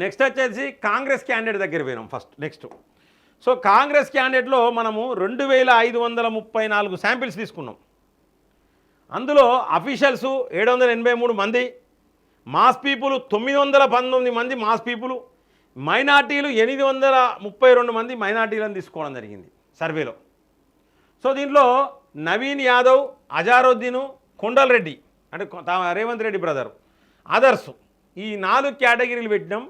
Next వచ్చేసి Congress candidate దగ్గర పోయినాం ఫస్ట్ నెక్స్ట్ సో కాంగ్రెస్ క్యాండిడేట్లో మనము రెండు వేల ఐదు వందల ముప్పై నాలుగు శాంపిల్స్ తీసుకున్నాం. అందులో అఫీషియల్స్ ఏడు వందల ఎనభై మూడు మంది మాస్ పీపుల్ తొమ్మిది వందల పంతొమ్మిది మంది మాస్ పీపుల్ మైనార్టీలు ఎనిమిది వందల ముప్పై రెండు మంది మైనార్టీలను తీసుకోవడం జరిగింది సర్వేలో. సో దీంట్లో నవీన్ యాదవ్ అజారుద్దీను కొండల్ రెడ్డి అంటే రేవంత్ రెడ్డి బ్రదర్ అదర్స్ ఈ నాలుగు కేటగిరీలు పెట్టినాం.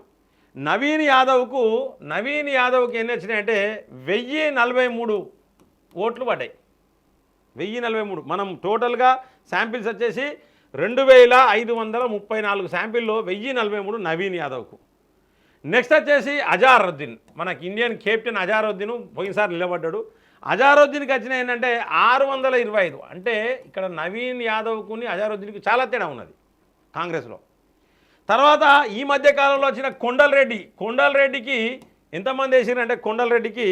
నవీన్ యాదవ్కు నవీన్ యాదవ్కి ఎన్ని వచ్చినాయంటే వెయ్యి నలభై మూడు ఓట్లు పడ్డాయి. వెయ్యి నలభై మూడు. మనం టోటల్గా శాంపిల్స్ వచ్చేసి రెండు వేల ఐదు వందల ముప్పై నాలుగు శాంపిల్లో వెయ్యి నలభై మూడు నవీన్ యాదవ్కు. నెక్స్ట్ వచ్చేసి అజారుద్దీన్. మనకి ఇండియన్ కెప్టెన్ అజారుద్దీన్ పోయినసారి నిలబడ్డాడు. అజారుద్దీన్కి వచ్చిన ఏంటంటే ఆరు వందల ఇరవై ఐదు. అంటే ఇక్కడ నవీన్ యాదవ్కుని అజారుద్దీన్కి చాలా తేడా ఉన్నది కాంగ్రెస్లో. తర్వాత ఈ మధ్య కాలంలో వచ్చిన కొండలరెడ్డి. కొండలరెడ్డికి ఎంతమంది వేసిరంటే కొండలరెడ్డికి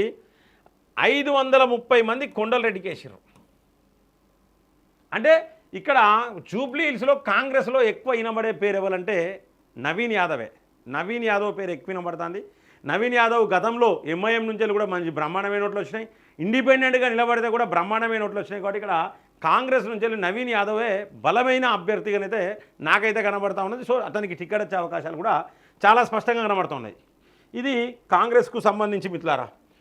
ఐదు వందల ముప్పై మంది కొండలరెడ్డికి వేసారు అంటే ఇక్కడ జూబ్లీ హిల్స్లో కాంగ్రెస్లో ఎక్కువ వినబడే పేరు ఎవరంటే నవీన్ యాదవే. నవీన్ యాదవ్ పేరు ఎక్కువ వినబడుతుంది నవీన్ యాదవ్ గతంలో ఎంఐఎం నుంచి కూడా మంచి బ్రహ్మాండమైన నోట్లు వచ్చినాయి. ఇండిపెండెంట్గా నిలబడితే కూడా బ్రహ్మాండమైన నోట్లు వచ్చినాయి కాబట్టి ఇక్కడ కాంగ్రెస్ నుంచి వెళ్ళి నవీన్ యాదవే బలమైన అభ్యర్థిగానైతే నాకైతే కనబడతా ఉన్నది. సో అతనికి టికెట్ వచ్చే అవకాశాలు కూడా చాలా స్పష్టంగా కనబడుతున్నాయి. ఇది కాంగ్రెస్కు సంబంధించి మిత్రులారా